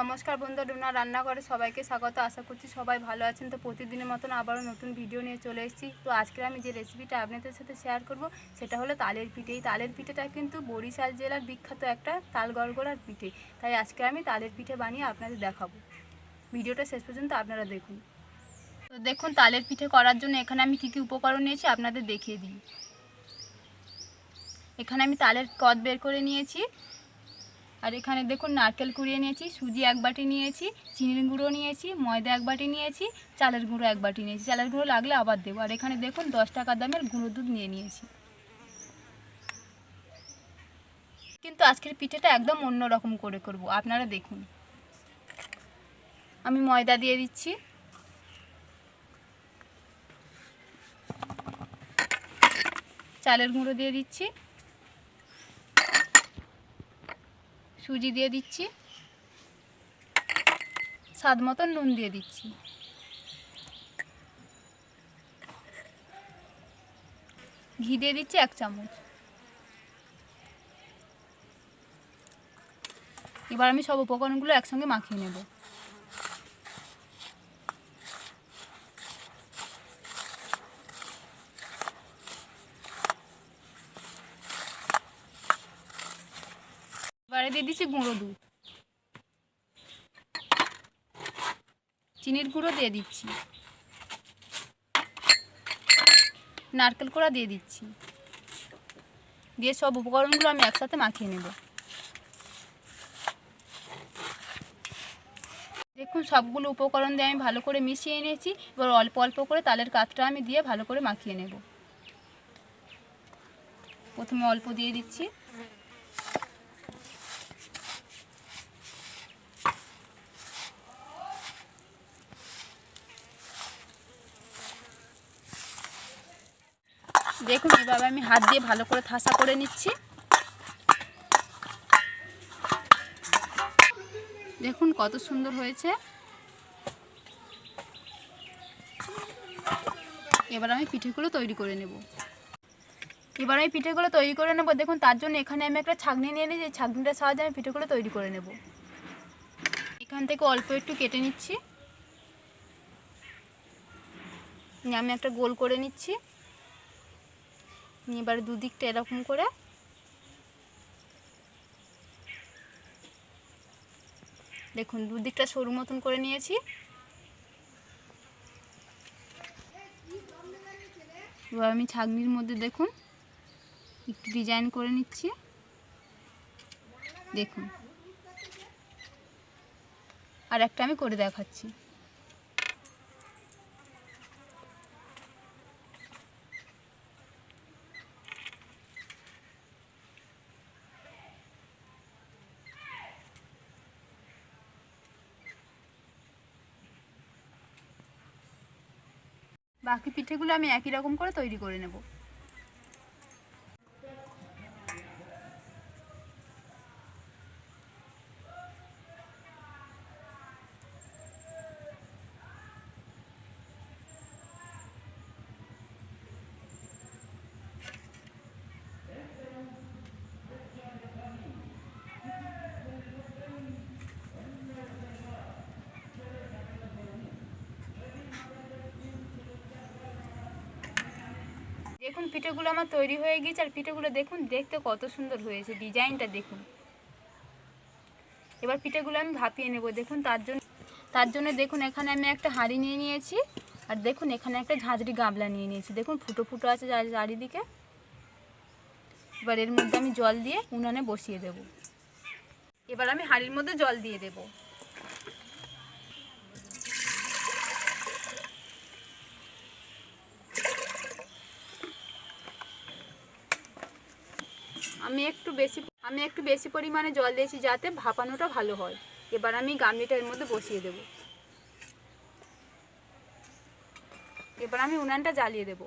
নমস্কার বন্ধু ডুনা রান্নাঘরে সবাইকে স্বাগত। আশা করছি সবাই ভালো আছেন। তো প্রতিদিনের মতন আবারও নতুন ভিডিও নিয়ে চলে এসেছি। তো আজকে আমি যে রেসিপিটা আপনাদের সাথে শেয়ার করব, সেটা হলো তালের পিঠে। এই তালের পিঠেটা কিন্তু বরিশাল জেলার বিখ্যাত একটা তাল গড়গড়ার পিঠে। তাই আজকে আমি তালের পিঠে বানিয়ে আপনাদের দেখাবো। ভিডিওটা শেষ পর্যন্ত আপনারা দেখুন। তো দেখুন, তালের পিঠে করার জন্য এখানে আমি কী কী উপকরণ নিয়েছি, আপনাদের দেখিয়ে দিই। এখানে আমি তালের কদ বের করে নিয়েছি। আর এখানে দেখুন নারকেল কুড়িয়ে নিয়েছি, সুজি এক বাটি নিয়েছি, চিনির গুঁড়ো নিয়েছি, ময়দা এক বাটি নিয়েছি, চালের গুঁড়ো এক বাটি নিয়েছি। চালের গুঁড়ো লাগলে আবার দেবো। আর এখানে দেখুন দশ টাকা দামের গুঁড়ো দুধ নিয়ে নিয়েছি। কিন্তু আজকের পিঠেটা একদম অন্য রকম করে করব। আপনারা দেখুন। আমি ময়দা দিয়ে দিচ্ছি। চালের গুঁড়ো দিয়ে দিচ্ছি। সুজি দিয়ে দিচ্ছি। স্বাদ মতন নুন দিয়ে দিচ্ছি। ঘি দিয়ে দিচ্ছি এক চামচ। এবার আমি সব উপকরণগুলো একসঙ্গে মাখিয়ে নেব। এবারে দিয়ে দিচ্ছি গুঁড়ো দুধ। চিনির গুঁড়ো দিয়ে দিচ্ছি। নারকেল কোড়া দিয়ে দিচ্ছি। দিয়ে সব উপকরণগুলো আমি একসাথে মাখিয়ে নেব। দেখুন, সবগুলো উপকরণ দিয়ে আমি ভালো করে মিশিয়ে নিয়েছি। এবার অল্প অল্প করে তালের কাতটা আমি দিয়ে ভালো করে মাখিয়ে নেব। প্রথমে অল্প দিয়ে দিচ্ছি। দেখুন, এভাবে আমি হাত দিয়ে ভালো করে থাসা করে নিচ্ছি। দেখুন কত সুন্দর হয়েছে। এবার আমি পিঠেগুলো তৈরি করে নেব। এবার আমি পিঠেগুলো তৈরি করে নেব। দেখুন, তার জন্য এখানে আমি একটা ছাগনি নিয়ে নিয়েছি। ছাগনিটার সাহায্যে আমি পিঠেগুলো তৈরি করে নেব। এখান থেকে অল্প একটু কেটে নিচ্ছি। আমি একটা গোল করে নিচ্ছি। এবারে দুদিকটা এরকম করে। দেখুন, দুদিকটা সরু মতন করে নিয়েছি। এবার আমি ছাগনির মধ্যে দেখুন, একটু ডিজাইন করে নিচ্ছি। দেখুন। আর একটা আমি করে দেখাচ্ছি। বাকি পিঠেগুলো আমি একই রকম করে তৈরি করে নেব। দেখুন, পিঠেগুলো আমার তৈরি হয়ে গিয়েছে আর পিঠেগুলো দেখুন, দেখতে কত সুন্দর হয়েছে। ডিজাইনটা দেখুন। এবার পিঠেগুলো আমি ভাপিয়ে নেব। দেখুন, তার জন্য তার জন্য দেখুন, এখানে আমি একটা হাঁড়ি নিয়ে নিয়েছি। আর দেখুন, এখানে একটা ঝাঁঝরি গামলা নিয়ে নিয়েছি। দেখুন, ফুটো ফুটো আছে চারি- চারিদিকে। এবার এর মধ্যে আমি জল দিয়ে উনানে বসিয়ে দেব। এবার আমি হাঁড়ির মধ্যে জল দিয়ে দেবো। একটু বেশি, আমি একটু বেশি পরিমাণে জল দিয়েছি যাতে ভাপানোটা ভালো হয়। এবার আমি গামলিটা এর মধ্যে বসিয়ে দেব। এবার আমি উনানটা জ্বালিয়ে দেব।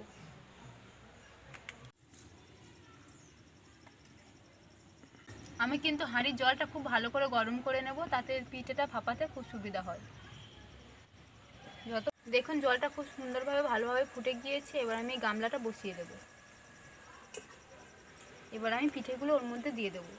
আমি কিন্তু হাঁড়ির জলটা খুব ভালো করে গরম করে নেব, তাতে পিঠেটা ভাপাতে খুব সুবিধা হয়। যত, দেখুন জলটা খুব সুন্দরভাবে, ভালোভাবে ফুটে গিয়েছে, এবার আমি গামলাটা বসিয়ে দেবো। এবার আমি পিঠেগুলো ওর মধ্যে দিয়ে দেবো।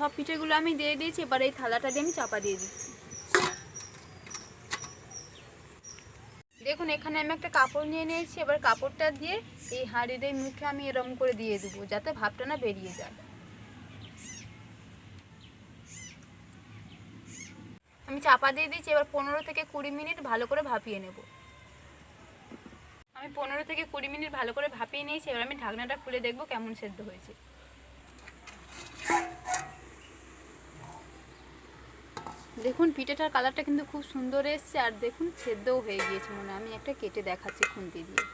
সব পিঠেগুলো আমি দিয়ে দিয়েছি, এবার এই থালাটা দিয়ে আমি চাপা দিয়ে দিচ্ছি। দেখুন, এখানে আমি একটা কাপড় নিয়ে নিয়েছি, এবার কাপড়টা দিয়ে এই হাঁড়ির এই মুখে আমি এরম করে দিয়ে দেবো, যাতে ভাবটা না বেরিয়ে যায়। আমি চাপা দিয়ে দিয়েছি, এবার পনেরো থেকে কুড়ি মিনিট ভালো করে ভাপিয়ে নেব। আমি পনেরো থেকে কুড়ি মিনিট ভালো করে ভাপিয়ে নিয়েছি, এবার আমি ঢাকনাটা খুলে দেখব কেমন সেদ্ধ হয়েছে। দেখুন, পিঠেটার কালারটা কিন্তু খুব সুন্দর এসছে আর দেখুন, সেদ্ধও হয়ে গিয়েছে মনে। আমি একটা কেটে দেখাচ্ছি খুন্তি দিয়ে।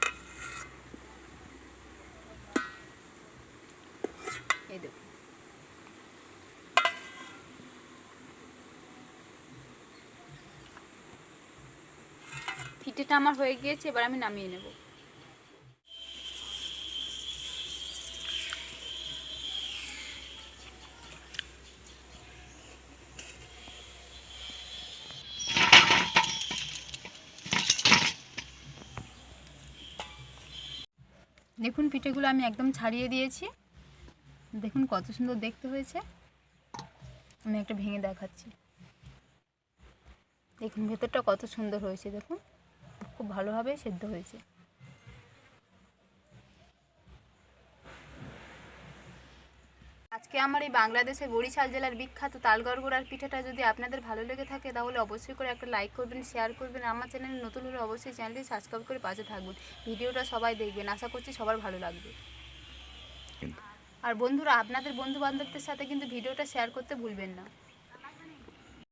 এই দেখুন। পিঠেটা আমার হয়ে গিয়েছে, এবার আমি নামিয়ে নেব। দেখুন, পিঠেগুলো আমি একদম ছাড়িয়ে দিয়েছি। দেখুন, কত সুন্দর দেখতে হয়েছে। আমি একটা ভেঙে দেখাচ্ছি। দেখুন, ভেতরটা কত সুন্দর হয়েছে, দেখুন। খুব ভালোভাবে সেদ্ধ হয়েছে। আজকে আমার এই বাংলাদেশের বরিশাল জেলার বিখ্যাত তালগড়গুড়ার পিঠাটা যদি আপনাদের ভালো লেগে থাকে তাহলে অবশ্যই করে একটা লাইক করবেন শেয়ার করবেন আমার চ্যানেলে নতুন হলে অবশ্যই চ্যানেলটি সাবস্ক্রাইব করে পাশে থাকবেন। ভিডিওটা সবাই দেখবেন। আশা করছি সবার ভালো লাগবে। আর বন্ধুরা আপনাদের বন্ধু বান্ধবদের সাথে কিন্তু ভিডিওটা শেয়ার করতে ভুলবেন না।